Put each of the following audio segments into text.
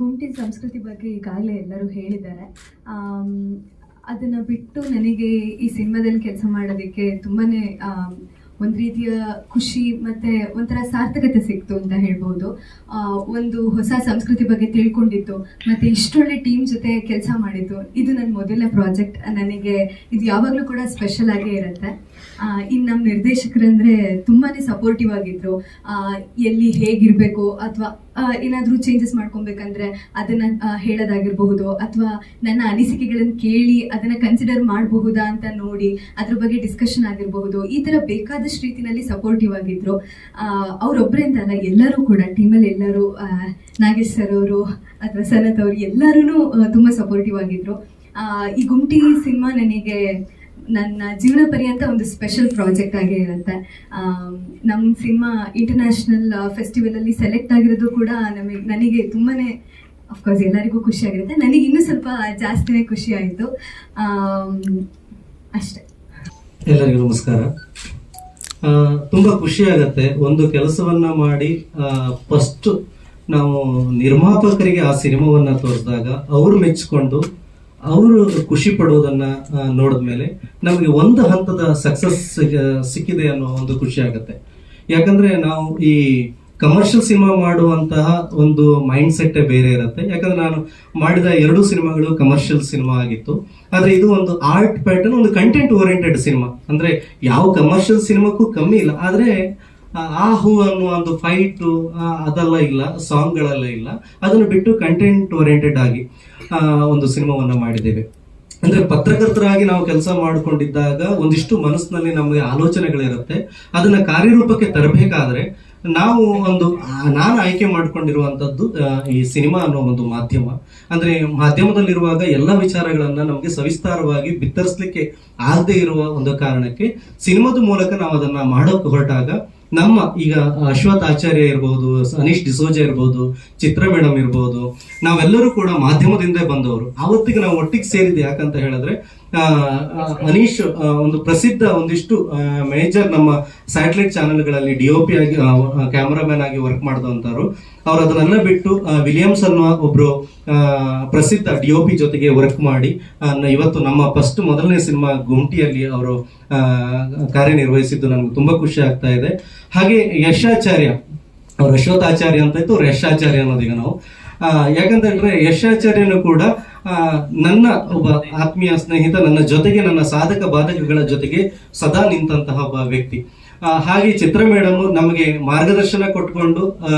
ಗುಂಟಿನ ಸಂಸ್ಕೃತಿ ಬಗ್ಗೆ ಈಗಾಗಲೇ ಎಲ್ಲರೂ ಹೇಳಿದ್ದಾರೆ. ಅದನ್ನು ಅದನ್ನ ಬಿಟ್ಟು ನನಗೆ ಈ ಸಿನಿಮಾದಲ್ಲಿ ಕೆಲಸ ಮಾಡೋದಕ್ಕೆ ತುಂಬಾ ಒಂದು ರೀತಿಯ ಖುಷಿ ಮತ್ತು ಒಂಥರ ಸಾರ್ಥಕತೆ ಸಿಕ್ತು ಅಂತ ಹೇಳ್ಬೋದು. ಒಂದು ಹೊಸ ಸಂಸ್ಕೃತಿ ಬಗ್ಗೆ ತಿಳ್ಕೊಂಡಿತ್ತು, ಮತ್ತು ಇಷ್ಟೊಳ್ಳೆ ಟೀಮ್ ಜೊತೆ ಕೆಲಸ ಮಾಡಿದ್ದು, ಇದು ನನ್ನ ಮೊದಲನೇ ಪ್ರಾಜೆಕ್ಟ್. ನನಗೆ ಇದು ಯಾವಾಗಲೂ ಕೂಡ ಸ್ಪೆಷಲ್ ಆಗೇ ಇರುತ್ತೆ. ಇನ್ನು ನಮ್ಮ ನಿರ್ದೇಶಕರಂದರೆ ತುಂಬಾ ಸಪೋರ್ಟಿವ್ ಆಗಿದ್ದರು ಎಲ್ಲಿ ಹೇಗಿರಬೇಕು ಅಥವಾ ಏನಾದರೂ ಚೇಂಜಸ್ ಮಾಡ್ಕೊಬೇಕಂದ್ರೆ ಅದನ್ನ ಹೇಳೋದಾಗಿರಬಹುದು ಅಥವಾ ನನ್ನ ಅನಿಸಿಕೆಗಳನ್ನು ಕೇಳಿ ಅದನ್ನ ಕನ್ಸಿಡರ್ ಮಾಡಬಹುದಾ ಅಂತ ನೋಡಿ ಅದ್ರ ಬಗ್ಗೆ ಡಿಸ್ಕಷನ್ ಆಗಿರಬಹುದು. ಈ ತರ ಬೇಕಾದಷ್ಟು ರೀತಿನಲ್ಲಿ ಸಪೋರ್ಟಿವ್ ಆಗಿದ್ರು. ಆ, ಅವ್ರೊಬ್ರೇ ಅಂತ ಅಲ್ಲ ಎಲ್ಲರೂ ಕೂಡ ಟೀಮಲ್ಲಿ ಎಲ್ಲರೂ ನಾಗೇಶ್ ಸರ್ ಅವರು ಅಥವಾ ಸನತ್ ಅವರು ಎಲ್ಲರೂ ತುಂಬಾ ಸಪೋರ್ಟಿವ್ ಆಗಿದ್ರು. ಈ ಗುಂಟಿ ಸಿನಿಮಾ ನನಗೆ ನನ್ನ ಜೀವನ ಪರ್ಯಂತ ಒಂದು ಸ್ಪೆಷಲ್ ಪ್ರಾಜೆಕ್ಟ್ ಆಗಿ ಇರುತ್ತೆ. ನಮ್ಮ ಸಿನಿಮಾ ಇಂಟರ್ನ್ಯಾಷನಲ್ ಫೆಸ್ಟಿವಲ್ ಅಲ್ಲಿ ಸೆಲೆಕ್ಟ್ ಆಗಿರೋದು ಕೂಡ ನಮಗೆ, ನನಗೆ ತುಂಬಾನೇ ಅಫ್ಕೋರ್ಸ್ ಎಲ್ಲರಿಗೂ ಖುಷಿ ಆಗಿರುತ್ತೆ. ನನಗೆ ಇನ್ನೂ ಸ್ವಲ್ಪ ಜಾಸ್ತಿನೇ ಖುಷಿ ಆಯಿತು. ಅಷ್ಟೇ. ಎಲ್ಲರಿಗೂ ನಮಸ್ಕಾರ. ತುಂಬ ತುಂಬಾ ಖುಷಿ ಆಗತ್ತೆ. ಒಂದು ಕೆಲಸವನ್ನ ಮಾಡಿ ಫಸ್ಟ್ ನಾವು ನಿರ್ಮಾಪಕರಿಗೆ ಆ ಸಿನಿಮಾವನ್ನ ತೋರಿಸಿದಾಗ ಅವರು ಮೆಚ್ಕೊಂಡು ಅವರು ಖುಷಿ ಪಡುವುದನ್ನ ನೋಡಿದ್ಮೇಲೆ ನಮಗೆ ಒಂದು ಹಂತದ ಸಕ್ಸಸ್ ಸಿಕ್ಕಿದೆ ಅನ್ನೋ ಒಂದು ಖುಷಿ ಆಗುತ್ತೆ. ಯಾಕಂದ್ರೆ ನಾವು ಈ ಕಮರ್ಷಿಯಲ್ ಸಿನಿಮಾ ಮಾಡುವಂತಹ ಒಂದು ಮೈಂಡ್ ಸೆಟ್ ಬೇರೆ ಇರುತ್ತೆ. ಯಾಕಂದ್ರೆ ನಾನು ಮಾಡಿದ ಎರಡು ಸಿನಿಮಾಗಳು ಕಮರ್ಷಿಯಲ್ ಸಿನಿಮಾ ಆಗಿತ್ತು. ಆದ್ರೆ ಇದು ಒಂದು ಆರ್ಟ್ ಪ್ಯಾಟರ್ನ್ ಒಂದು ಕಂಟೆಂಟ್ ಓರಿಯೆಂಟೆಡ್ ಸಿನಿಮಾ ಅಂದ್ರೆ ಯಾವ ಕಮರ್ಷಿಯಲ್ ಸಿನಿಮಾಕ್ಕೂ ಕಮ್ಮಿ ಇಲ್ಲ. ಆದ್ರೆ ಆ, ಆ ಹೂ ಅನ್ನುವ ಒಂದು ಫೈಟು ಅದೆಲ್ಲ ಇಲ್ಲ ಸಾಂಗ್ಗಳೆಲ್ಲ ಇಲ್ಲ. ಅದನ್ನು ಬಿಟ್ಟು ಕಂಟೆಂಟ್ ಓರಿಯೆಂಟೆಡ್ ಆಗಿ ಒಂದು ಸಿನಿಮಾವನ್ನ ಮಾಡಿದ್ದೇವೆ. ಅಂದ್ರೆ ಪತ್ರಕರ್ತರಾಗಿ ನಾವು ಕೆಲಸ ಮಾಡಿಕೊಂಡಿದ್ದಾಗ ಒಂದಿಷ್ಟು ಮನಸ್ಸಿನಲ್ಲಿ ನಮಗೆ ಆಲೋಚನೆಗಳಿರುತ್ತೆ. ಅದನ್ನ ಕಾರ್ಯರೂಪಕ್ಕೆ ತರಬೇಕಾದ್ರೆ ನಾವು ಒಂದು ನಾನು ಆಯ್ಕೆ ಮಾಡ್ಕೊಂಡಿರುವಂತದ್ದು ಆ, ಈ ಸಿನಿಮಾ ಅನ್ನೋ ಒಂದು ಮಾಧ್ಯಮ. ಅಂದ್ರೆ ಮಾಧ್ಯಮದಲ್ಲಿರುವಾಗ ಎಲ್ಲ ವಿಚಾರಗಳನ್ನ ನಮಗೆ ಸವಿಸ್ತಾರವಾಗಿ ಬಿತ್ತರಿಸ್ಲಿಕ್ಕೆ ಆಗದೆ ಇರುವ ಒಂದು ಕಾರಣಕ್ಕೆ ಸಿನಿಮಾದ ಮೂಲಕ ನಾವು ಅದನ್ನ ಮಾಡೋಕೆ ಹೊರಟಾಗ ನಮ್ಮ ಈಗ ಅಶ್ವಥ್ ಆಚಾರ್ಯ ಇರ್ಬೋದು, ಅನೀಶ್ ಡಿಸೋಜ ಇರ್ಬೋದು, ಚಿತ್ರ ಮೇಡಮ್ ಇರ್ಬೋದು, ನಾವೆಲ್ಲರೂ ಕೂಡ ಮಾಧ್ಯಮದಿಂದ ಬಂದವರು. ಆವತ್ತಿಗೆ ನಾವು ಒಟ್ಟಿಗೆ ಸೇರಿದ್ದು ಯಾಕಂತ ಹೇಳಿದ್ರೆ ಅನೀಶ್ ಒಂದು ಪ್ರಸಿದ್ಧ ಒಂದಿಷ್ಟು ಮೇಜರ್ ನಮ್ಮ ಸ್ಯಾಟಲೈಟ್ ಚಾನೆಲ್ಗಳಲ್ಲಿ ಡಿ ಒ ಪಿ ಆಗಿ ಕ್ಯಾಮರಾಮನ್ ಆಗಿ ವರ್ಕ್ ಮಾಡಿದಂಥವ್ರು ಅವ್ರು ಅದನ್ನ ಬಿಟ್ಟು ವಿಲಿಯಮ್ಸ್ ಅನ್ನುವ ಒಬ್ರು ಪ್ರಸಿದ್ಧ ಡಿ ಪಿ ಜೊತೆಗೆ ವರ್ಕ್ ಮಾಡಿ ಇವತ್ತು ನಮ್ಮ ಫಸ್ಟ್ ಮೊದಲನೇ ಸಿನಿಮಾ ಗುಂಟಿಯಲ್ಲಿ ಅವರು ಕಾರ್ಯನಿರ್ವಹಿಸಿದ್ದು ನನಗೆ ತುಂಬಾ ಖುಷಿ ಆಗ್ತಾ ಇದೆ. ಹಾಗೆ ಯಶಾಚಾರ್ಯ ಅವ್ರು ಯಶೋತಾಚಾರ್ಯ ಅಂತ ಇತ್ತು, ಅವ್ರು ಯಶಾಚಾರ್ಯ ಅನ್ನೋದೀಗ ನಾವು. ಆ, ಯಾಕಂತ ಹೇಳಿದ್ರೆ ಯಶಾಚಾರ್ಯನು ಕೂಡ ನನ್ನ ಒಬ್ಬ ಆತ್ಮೀಯ ಸ್ನೇಹಿತ ನನ್ನ ಜೊತೆಗೆ ನನ್ನ ಸಾಧಕ ಬಾಧಕಗಳ ಜೊತೆಗೆ ಸದಾ ನಿಂತಹ ಒಬ್ಬ ವ್ಯಕ್ತಿ. ಹಾಗೆ ಚಿತ್ರ ಮೇಡಮ್ ನಮಗೆ ಮಾರ್ಗದರ್ಶನ ಕೊಟ್ಕೊಂಡು ಆ,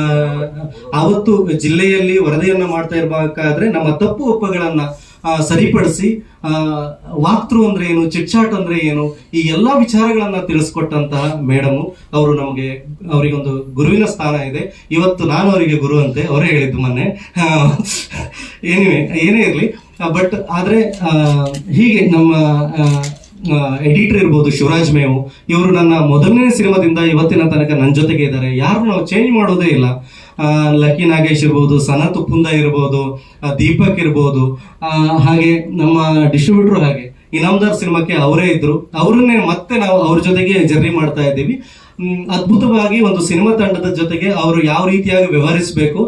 ಆವತ್ತು ಜಿಲ್ಲೆಯಲ್ಲಿ ವರದಿಯನ್ನ ಮಾಡ್ತಾ ಇರಬೇಕಾದ್ರೆ ನಮ್ಮ ತಪ್ಪು ಒಪ್ಪಗಳನ್ನ ಸರಿಪಡಿಸಿ ವಾಕ್ತೃ ಅಂದ್ರೆ ಏನು ಚಿಟ್ಚಾಟ್ ಅಂದ್ರೆ ಏನು, ಈ ಎಲ್ಲಾ ವಿಚಾರಗಳನ್ನ ತಿಳಿಸ್ಕೊಟ್ಟಂತಹ ಮೇಡಮ್, ಅವರು ನಮಗೆ, ಅವರಿಗೊಂದು ಗುರುವಿನ ಸ್ಥಾನ ಇದೆ. ಇವತ್ತು ನಾನು ಅವರಿಗೆ ಗುರು ಅಂತೆ, ಅವರೇ ಹೇಳಿದ್ದು ಮೊನ್ನೆ. ಏನಿವೆ ಏನೇ ಇರಲಿ ಬಟ್ ಆದ್ರೆ ಹೀಗೆ ನಮ್ಮ ಎಡಿಟರ್ ಇರ್ಬೋದು ಶಿವರಾಜ್ ಮೇವು, ಇವರು ನನ್ನ ಮೊದಲನೇ ಸಿನಿಮಾದಿಂದ ಇವತ್ತಿನ ತನಕ ನನ್ನ ಜೊತೆಗೆ ಇದ್ದಾರೆ. ಯಾರು ನಾವು ಚೇಂಜ್ ಮಾಡೋದೇ ಇಲ್ಲ. ಲಕ್ಕಿ ನಾಗೇಶ್ ಇರ್ಬೋದು, ಸನತ್ ಉಪ್ಪುಂದ ಇರ್ಬೋದು ದೀಪಕ್ ಇರ್ಬೋದು ಹಾಗೆ ನಮ್ಮ ಡಿಸ್ಟ್ರಿಬ್ಯೂಟರ್ ಹಾಗೆ, ಇನಾಮದಾರ್ ಸಿನಿಮಾಕ್ಕೆ ಅವರೇ ಇದ್ರು. ಅವರನ್ನೇ ಮತ್ತೆ ನಾವು ಅವ್ರ ಜೊತೆಗೆ ಜರ್ನಿ ಮಾಡ್ತಾ ಇದ್ದೀವಿ. ಅದ್ಭುತವಾಗಿ ಒಂದು ಸಿನಿಮಾ ತಂಡದ ಜೊತೆಗೆ ಅವರು ಯಾವ ರೀತಿಯಾಗಿ ವ್ಯವಹರಿಸಬೇಕು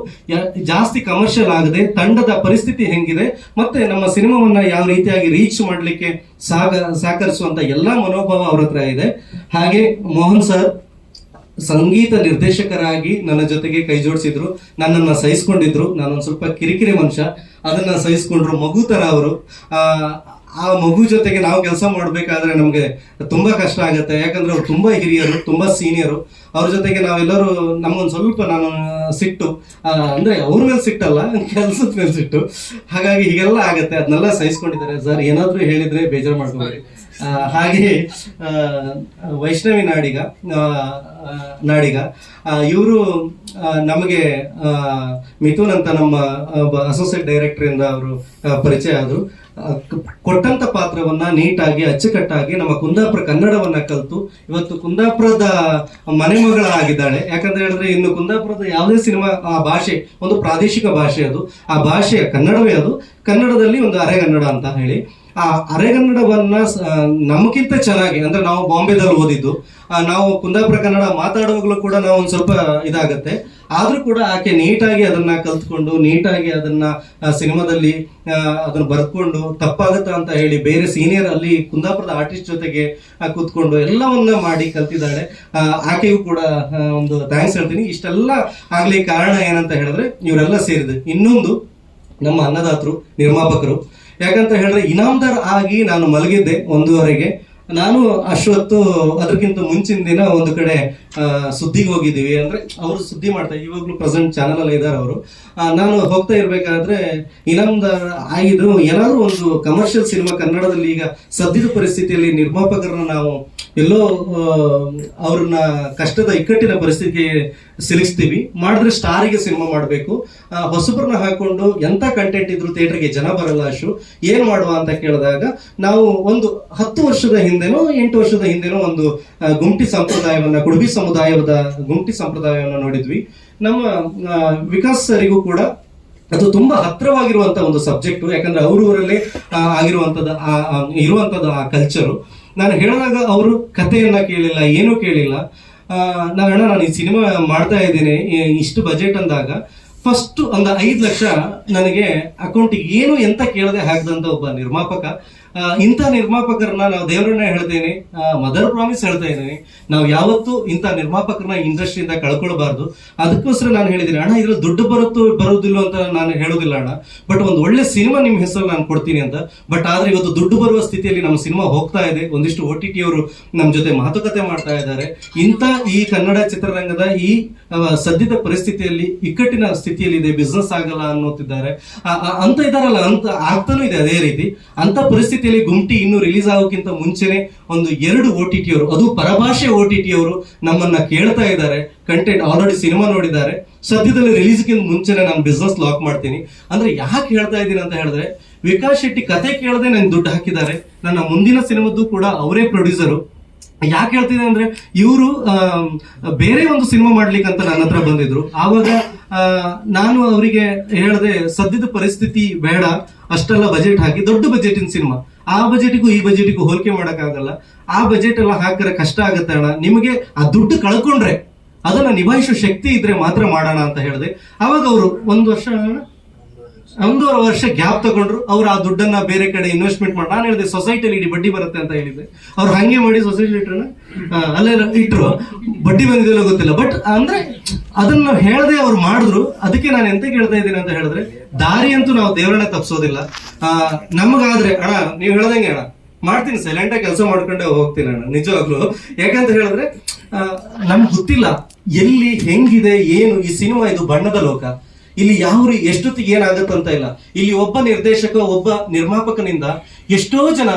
ಜಾಸ್ತಿ ಕಮರ್ಷಿಯಲ್ ಆಗದೆ, ತಂಡದ ಪರಿಸ್ಥಿತಿ ಹೆಂಗಿದೆ, ಮತ್ತೆ ನಮ್ಮ ಸಿನಿಮಾವನ್ನ ಯಾವ ರೀತಿಯಾಗಿ ರೀಚ್ ಮಾಡಲಿಕ್ಕೆ ಸಾಗ, ಸಹಕರಿಸುವಂತ ಎಲ್ಲಾ ಮನೋಭಾವ ಅವ್ರ ಹತ್ರ ಇದೆ. ಹಾಗೆ ಮೋಹನ್ ಸರ್ ಸಂಗೀತ ನಿರ್ದೇಶಕರಾಗಿ ನನ್ನ ಜೊತೆಗೆ ಕೈ ಜೋಡಿಸಿದ್ರು. ನನ್ನನ್ನು ಸಹಿಸ್ಕೊಂಡಿದ್ರು. ನಾನೊಂದು ಸ್ವಲ್ಪ ಕಿರಿಕಿರಿ ಮನುಷ್ಯ. ಅದನ್ನ ಸಹಿಸ್ಕೊಂಡ್ರು ಮಗು ತರ ಅವರು. ಆ ಮಗು ಜೊತೆಗೆ ನಾವು ಕೆಲಸ ಮಾಡಬೇಕಾದ್ರೆ ನಮಗೆ ತುಂಬಾ ಕಷ್ಟ ಆಗುತ್ತೆ. ಯಾಕಂದ್ರೆ ಅವ್ರು ತುಂಬಾ ಹಿರಿಯರು, ತುಂಬಾ ಸೀನಿಯರು. ಅವ್ರ ಜೊತೆಗೆ ನಾವೆಲ್ಲರೂ ನಮ್ಗೊಂದು ಸ್ವಲ್ಪ ನಾನು ಸಿಟ್ಟು. ಅಂದರೆ ಅವ್ರ ಮೇಲೆ ಸಿಟ್ಟಲ್ಲ, ಕೆಲಸದ ಮೇಲೆ ಸಿಟ್ಟು. ಹಾಗಾಗಿ ಹೀಗೆಲ್ಲ ಆಗುತ್ತೆ. ಅದನ್ನೆಲ್ಲ ಸಹಿಸ್ಕೊಂಡಿದ್ದಾರೆ. ಸರ್, ಏನಾದರೂ ಹೇಳಿದ್ರೆ ಬೇಜಾರು ಮಾಡ್ಕೋಬೇಡಿ. ಹಾಗೆ ವೈಷ್ಣವಿ ನಾಡಿಗ ನಾಡಿಗ ಇವರು ನಮಗೆ ಮಿಥುನ್ ಅಂತ ನಮ್ಮ ಅಸೋಸಿಯೇಟ್ ಡೈರೆಕ್ಟರ್ ಇಂದ ಅವರು ಪರಿಚಯ ಆದ್ರು. ಕೊಟ್ಟಂತ ಪಾತ್ರವನ್ನ ನೀಟಾಗಿ, ಅಚ್ಚುಕಟ್ಟಾಗಿ ನಮ್ಮ ಕುಂದಾಪುರ ಕನ್ನಡವನ್ನ ಕಲಿತು, ಇವತ್ತು ಕುಂದಾಪುರದ ಮನೆ ಮಗಳಾಗಿದ್ದಾಳೆ. ಯಾಕಂತ ಹೇಳಿದ್ರೆ ಇನ್ನು ಕುಂದಾಪುರದ ಯಾವುದೇ ಸಿನಿಮಾ, ಆ ಭಾಷೆ, ಒಂದು ಪ್ರಾದೇಶಿಕ ಭಾಷೆ ಅದು. ಆ ಭಾಷೆ ಕನ್ನಡವೇ ಅದು. ಕನ್ನಡದಲ್ಲಿ ಒಂದು ಅರೆಗನ್ನಡ ಅಂತ ಹೇಳಿ. ಆ ಅರೆಗನ್ನಡವನ್ನ ನಮಗಿಂತ ಚೆನ್ನಾಗಿ, ಅಂದ್ರೆ ನಾವು ಬಾಂಬೆದಲ್ಲಿ ಓದಿದ್ದು ನಾವು ಕುಂದಾಪುರ ಕನ್ನಡ ಮಾತಾಡುವಾಗಲೂ ಕೂಡ ನಾವು ಒಂದು ಸ್ವಲ್ಪ ಇದಾಗತ್ತೆ. ಆದ್ರೂ ಕೂಡ ಆಕೆ ನೀಟಾಗಿ ಅದನ್ನ ಕಲ್ತ್ಕೊಂಡು, ನೀಟಾಗಿ ಅದನ್ನ ಸಿನಿಮಾದಲ್ಲಿ ಅದನ್ನ ಬರ್ಕೊಂಡು ತಪ್ಪಾಗುತ್ತಾ ಅಂತ ಹೇಳಿ ಬೇರೆ ಸೀನಿಯರ್ ಅಲ್ಲಿ ಕುಂದಾಪುರದ ಆರ್ಟಿಸ್ಟ್ ಜೊತೆಗೆ ಕೂತ್ಕೊಂಡು ಎಲ್ಲವನ್ನ ಮಾಡಿ ಕಲ್ತಿದ್ದಾಳೆ. ಆಕೆಗೂ ಕೂಡ ಒಂದು ಥ್ಯಾಂಕ್ಸ್ ಹೇಳ್ತೀನಿ. ಇಷ್ಟೆಲ್ಲ ಆಗ್ಲಿ ಕಾರಣ ಏನಂತ ಹೇಳಿದ್ರೆ, ಇವರೆಲ್ಲ ಸೇರಿದೆ ಇನ್ನೊಂದು ನಮ್ಮ ಅನ್ನದಾತರು, ನಿರ್ಮಾಪಕರು. ಯಾಕಂತ ಹೇಳಿದ್ರೆ ಇನಾಮದಾರ್ ಆಗಿ ನಾನು ಮಲಗಿದ್ದೆ ಒಂದೂವರೆಗೆ. ನಾನು ಅಷ್ಟೊತ್ತು ಅದಕ್ಕಿಂತ ಮುಂಚಿನ ದಿನ ಒಂದು ಕಡೆ ಸುದ್ದಿಗೆ ಹೋಗಿದ್ದೀವಿ. ಅಂದ್ರೆ ಅವರು ಸುದ್ದಿ ಮಾಡ್ತಾರೆ ಇವಾಗಲೂ ಪ್ರೆಸೆಂಟ್ ಚಾನಲ್ ಅಲ್ಲಿ ಇದ್ದಾರೆ ಅವರು. ನಾನು ಹೋಗ್ತಾ ಇರ್ಬೇಕಾದ್ರೆ, ಇನಾಮದಾರ್ ಆಗಿದ್ರು, ಏನಾದ್ರು ಒಂದು ಕಮರ್ಷಿಯಲ್ ಸಿನಿಮಾ ಕನ್ನಡದಲ್ಲಿ ಈಗ ಸದ್ಯದ ಪರಿಸ್ಥಿತಿಯಲ್ಲಿ ನಿರ್ಮಾಪಕರನ್ನ ನಾವು ಎಲ್ಲೋ ಅವ್ರನ್ನ ಕಷ್ಟದ ಇಕ್ಕಟ್ಟಿನ ಪರಿಸ್ಥಿತಿಗೆ ಸಿಲಿಸ್ತೀವಿ ಮಾಡಿದ್ರೆ ಸ್ಟಾರಿಗೆ ಸಿನಿಮಾ ಮಾಡಬೇಕು. ಹೊಸಬ್ರನ್ನ ಹಾಕೊಂಡು ಎಂತ ಕಂಟೆಂಟ್ ಇದ್ರು ಥಿಯೇಟರ್ಗೆ ಜನ ಬರಲ್ಲ ಅಷ್ಟು ಏನ್ ಮಾಡುವ ಅಂತ ಕೇಳಿದಾಗ ನಾವು ಒಂದು ಹತ್ತು ವರ್ಷದ ಹಿಂದೆನೋ, ಎಂಟು ವರ್ಷದ ಹಿಂದೆನೋ ಒಂದು ಗುಂಟಿ ಸಂಪ್ರದಾಯವನ್ನ, ಕುಡುಬಿ ಸಮುದಾಯದ ಗುಂಟಿ ಸಂಪ್ರದಾಯವನ್ನು ನೋಡಿದ್ವಿ. ನಮ್ಮ ವಿಕಾಸ್ ಸರಿಗೂ ಕೂಡ ಅದು ತುಂಬಾ ಹತ್ರವಾಗಿರುವಂತ ಒಂದು ಸಬ್ಜೆಕ್ಟ್ ಯಾಕಂದ್ರೆ ಅವ್ರೂರಲ್ಲೇ ಆಗಿರುವಂತದ್ದು ಇರುವಂತದ್ದು ಆ ಕಲ್ಚರು ನಾನು ಹೇಳಿದಾಗ ಅವರು ಕಥೆಯನ್ನ ಕೇಳಿಲ್ಲ, ಏನೂ ಕೇಳಿಲ್ಲ. ನಾನು ಅಣ್ಣ ನಾನು ಈ ಸಿನಿಮಾ ಮಾಡ್ತಾ ಇದ್ದೀನಿ ಇಷ್ಟು ಬಜೆಟ್ ಅಂದಾಗ ಫಸ್ಟ್ ಒಂದು ಐದು ಲಕ್ಷ ನನಗೆ ಅಕೌಂಟಿಗೆ ಏನು ಎಂತ ಕೇಳದೆ ಹಾಕಿದಂತ ಒಬ್ಬ ನಿರ್ಮಾಪಕ ಇಂಥ ನಿರ್ಮಾಪಕರನ್ನ ನಾವು ದೇವರನ್ನ ಹೇಳ್ತೇನೆ. ಮದರ್ ಪ್ರಾಮಿಸ್ ಹೇಳ್ತಾ ಇದ್ದೀನಿ. ನಾವು ಯಾವತ್ತೂ ಇಂಥ ನಿರ್ಮಾಪಕರನ್ನ ಇಂಡಸ್ಟ್ರಿಯಿಂದ ಕಳ್ಕೊಳ್ಬಾರ್ದು. ಅದಕ್ಕೋಸ್ಕರ ನಾನು ಹೇಳಿದ್ದೀನಿ, ಅಣ್ಣ, ಇದ್ರಲ್ಲಿ ದುಡ್ಡು ಬರುತ್ತೋ ಬರೋದಿಲ್ಲ ಅಂತ ನಾನು ಹೇಳೋದಿಲ್ಲ ಅಣ್ಣ. ಬಟ್ ಒಂದು ಒಳ್ಳೆ ಸಿನಿಮಾ ನಿಮ್ಮ ಹೆಸರು ನಾನು ಕೊಡ್ತೀನಿ ಅಂತ. ಬಟ್ ಆದ್ರೆ ಇವತ್ತು ದುಡ್ಡು ಬರುವ ಸ್ಥಿತಿಯಲ್ಲಿ ನಮ್ಮ ಸಿನಿಮಾ ಹೋಗ್ತಾ ಇದೆ. ಒಂದಿಷ್ಟು ಓ ಟಿ ಟಿ ಅವರು ನಮ್ಮ ಜೊತೆ ಮಾತುಕತೆ ಮಾಡ್ತಾ ಇದ್ದಾರೆ. ಇಂಥ ಈ ಕನ್ನಡ ಚಿತ್ರರಂಗದ ಈ ಸದ್ಯದ ಪರಿಸ್ಥಿತಿಯಲ್ಲಿ ಇಕ್ಕಟ್ಟಿನ ಸ್ಥಿತಿಯಲ್ಲಿ ಇದೆ ಬಿಸ್ನೆಸ್ ಆಗಲ್ಲ ಅನ್ನೋತಿದ್ದಾರೆ ಅಂತ ಇದಾರಲ್ಲ ಅಂತ ಆಗ್ತಾನೂ ಇದೆ ಅದೇ ರೀತಿ. ಅಂತ ಪರಿಸ್ಥಿತಿಯಲ್ಲಿ ಗುಂಟಿ ಇನ್ನು ರಿಲೀಸ್ ಆಗೋಕ್ಕಿಂತ ಮುಂಚೆನೆ ಒಂದು ಎರಡು ಓ ಟಿ ಅವರು ಅದು ಪರಭಾಷೆ ಓ ಟಿ ಅವರು ನಮ್ಮನ್ನ ಕೇಳ್ತಾ ಇದ್ದಾರೆ ಕಂಟೆಂಟ್ ಆಲ್ರೆಡಿ ಸಿನಿಮಾ ನೋಡಿದ್ದಾರೆ. ಸದ್ಯದಲ್ಲಿ ರಿಲೀಸ್ಗಿಂತ ಮುಂಚೆನೆ ನಾನು ಬಿಸ್ನೆಸ್ ಲಾಕ್ ಮಾಡ್ತೀನಿ. ಅಂದ್ರೆ ಯಾಕೆ ಹೇಳ್ತಾ ಇದ್ದೀನಿ ಅಂತ ಹೇಳಿದ್ರೆ, ವಿಕಾಸ್ ಶೆಟ್ಟಿ ಕತೆ ಕೇಳದೆ ನನ್ಗೆ ದುಡ್ಡು ಹಾಕಿದ್ದಾರೆ. ನನ್ನ ಮುಂದಿನ ಸಿನಿಮಾದ್ದು ಕೂಡ ಅವರೇ ಪ್ರೊಡ್ಯೂಸರು ಯಾಕೆ ಹೇಳ್ತಿದೆ ಅಂದ್ರೆ ಇವರು ಬೇರೆ ಒಂದು ಸಿನಿಮಾ ಮಾಡ್ಲಿಕ್ಕೆ ಅಂತ ನನ್ನ ಹತ್ರ ಬಂದಿದ್ರು. ಆವಾಗ ನಾನು ಅವರಿಗೆ ಹೇಳದೆ, ಸದ್ಯದ ಪರಿಸ್ಥಿತಿ ಬೇಡ, ಅಷ್ಟೆಲ್ಲ ಬಜೆಟ್ ಹಾಕಿ, ದೊಡ್ಡ ಬಜೆಟಿನ ಸಿನಿಮಾ. ಆ ಬಜೆಟಿಗೂ ಈ ಬಜೆಟಿಗೂ ಹೋಲಿಕೆ ಮಾಡಕ್ಕಾಗಲ್ಲ. ಆ ಬಜೆಟ್ ಎಲ್ಲ ಹಾಕಿದ್ರೆ ಕಷ್ಟ ಆಗುತ್ತೆ ಅಣ್ಣ. ನಿಮಗೆ ಆ ದುಡ್ಡು ಕಳ್ಕೊಂಡ್ರೆ, ಅದನ್ನ ನಿಭಾಯಿಸೋ ಶಕ್ತಿ ಇದ್ರೆ ಮಾತ್ರ ಮಾಡೋಣ ಅಂತ ಹೇಳಿದೆ. ಅವಾಗ ಅವರು, ಒಂದು ವರ್ಷ? ಒಂದೂವರೆ ವರ್ಷ ಗ್ಯಾಪ್ ತಗೊಂಡ್ರು, ಅವ್ರು ಆ ದುಡ್ಡನ್ನ ಬೇರೆ ಕಡೆ ಇನ್ವೆಸ್ಟ್ಮೆಂಟ್ ಮಾಡಿ ನಾನು ಹೇಳಿದೆ ಸೊಸೈಟಿಯಲ್ಲಿ ಇಡೀ ಬಡ್ಡಿ ಬರುತ್ತೆ ಅಂತ ಹೇಳಿದ್ದೆ. ಅವ್ರು ಹಂಗೆ ಮಾಡಿ ಸೊಸೈಟಿ ಇಟ್ರನ ಅಲ್ಲೇ ಇಟ್ರು. ಬಡ್ಡಿ ಬಂದಿದೆಲ್ಲ ಗೊತ್ತಿಲ್ಲ. ಬಟ್ ಅಂದ್ರೆ, ಅದನ್ನ ಹೇಳದೆ ಅವ್ರು ಮಾಡಿದ್ರು. ಅದಕ್ಕೆ ನಾನು ಎಂತ ಕೇಳ್ತಾ ಇದ್ದೀನಿ ಅಂತ ಹೇಳಿದ್ರೆ, ದಾರಿ ಅಂತೂ ನಾವು ದೇವರನ್ನ ತಪ್ಪಿಸೋದಿಲ್ಲ ನಮಗಾದ್ರೆ, ಅಣ್ಣ, ನೀವು ಹೇಳ್ದಂಗೆ ಅಣ್ಣ, ಮಾಡ್ತೀನಿ ಸೈಲೆಂಟ್ ಆಗಿ ಕೆಲಸ ಮಾಡ್ಕೊಂಡೆ ಹೋಗ್ತೀನಿ ಅಣ್ಣ, ನಿಜವಾಗ್ಲು. ಯಾಕಂತ ಹೇಳಿದ್ರೆ ನಮ್ಗೆ ಗೊತ್ತಿಲ್ಲ, ಎಲ್ಲಿ ಹೆಂಗಿದೆ, ಏನು, ಈ ಸಿನಿಮಾ ಇದು ಬಣ್ಣದ ಲೋಕ. ಇಲ್ಲಿ ಯಾವ ಎಷ್ಟೊತ್ತಿಗೆ ಎಷ್ಟೊತ್ತಿಗೆ ಅಂತ ಇಲ್ಲ. ಇಲ್ಲಿ ಒಬ್ಬ ನಿರ್ದೇಶಕ, ಒಬ್ಬ ನಿರ್ಮಾಪಕನಿಂದ ಎಷ್ಟೋ ಜನ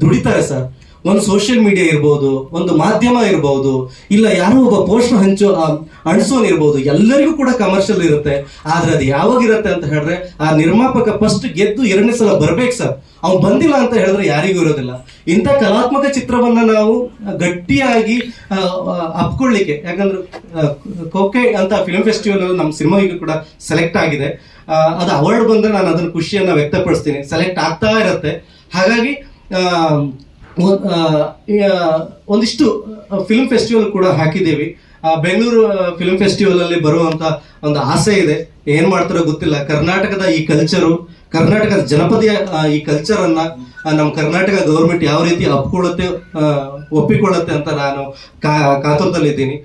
ದುಡಿತಾರೆ ಸರ್. ಒಂದು ಸೋಷಿಯಲ್ ಮೀಡಿಯಾ ಇರ್ಬೋದು, ಒಂದು ಮಾಧ್ಯಮ ಇರ್ಬೋದು, ಇಲ್ಲ ಯಾರೋ ಒಬ್ಬ ಪೋಸ್ಟ್ ಹಂಚೋ ಅಣಿಸೋನ್ ಎಲ್ಲರಿಗೂ ಕೂಡ ಕಮರ್ಷಿಯಲ್ ಇರುತ್ತೆ. ಆದ್ರೆ ಅದು ಯಾವಾಗ ಇರುತ್ತೆ ಅಂತ ಹೇಳಿದ್ರೆ, ಆ ನಿರ್ಮಾಪಕ ಫಸ್ಟ್ ಗೆದ್ದು ಎರಡನೇ ಸಲ ಬರ್ಬೇಕು ಸರ್. ಅವ್ನು ಬಂದಿಲ್ಲ ಅಂತ ಹೇಳಿದ್ರೆ ಯಾರಿಗೂ ಇರೋದಿಲ್ಲ. ಇಂಥ ಕಲಾತ್ಮಕ ಚಿತ್ರವನ್ನ ನಾವು ಗಟ್ಟಿಯಾಗಿ ಅಪ್ಕೊಳ್ಳಿಕ್ಕೆ, ಯಾಕಂದ್ರೆ ಕೋಕೆ ಅಂತ ಫಿಲ್ಮ್ ಫೆಸ್ಟಿವಲ್ ನಮ್ಮ ಸಿನಿಮಾ ಈಗ ಕೂಡ ಸೆಲೆಕ್ಟ್ ಆಗಿದೆ. ಅದು ಅವಾರ್ಡ್ ಬಂದ್ರೆ ನಾನು ಅದನ್ನ ಖುಷಿಯನ್ನ ವ್ಯಕ್ತಪಡಿಸ್ತೀನಿ. ಸೆಲೆಕ್ಟ್ ಆಗ್ತಾ ಇರುತ್ತೆ. ಹಾಗಾಗಿ ಒಂದಿಷ್ಟು ಫಿಲ್ಮ್ ಫೆಸ್ಟಿವಲ್ ಕೂಡ ಹಾಕಿದ್ದೀವಿ. ಬೆಂಗಳೂರು ಫಿಲ್ಮ್ ಫೆಸ್ಟಿವಲ್ ಅಲ್ಲಿ ಬರುವಂತ ಒಂದು ಆಸೆ ಇದೆ. ಏನ್ ಮಾಡ್ತಾರೋ ಗೊತ್ತಿಲ್ಲ. ಕರ್ನಾಟಕದ ಈ ಕಲ್ಚರು ಕರ್ನಾಟಕದ ಜನಪದ ಈ ಕಲ್ಚರ್ ಅನ್ನ ನಮ್ಮ ಕರ್ನಾಟಕ ಗೌರ್ಮೆಂಟ್ ಯಾವ ರೀತಿ ಅಪ್ಕೊಳ್ಳುತ್ತೆ ಒಪ್ಪಿಕೊಳ್ಳುತ್ತೆ ಅಂತ ನಾನು ಕಾ, ಕಾತುರದಲ್ಲಿದ್ದೀನಿ.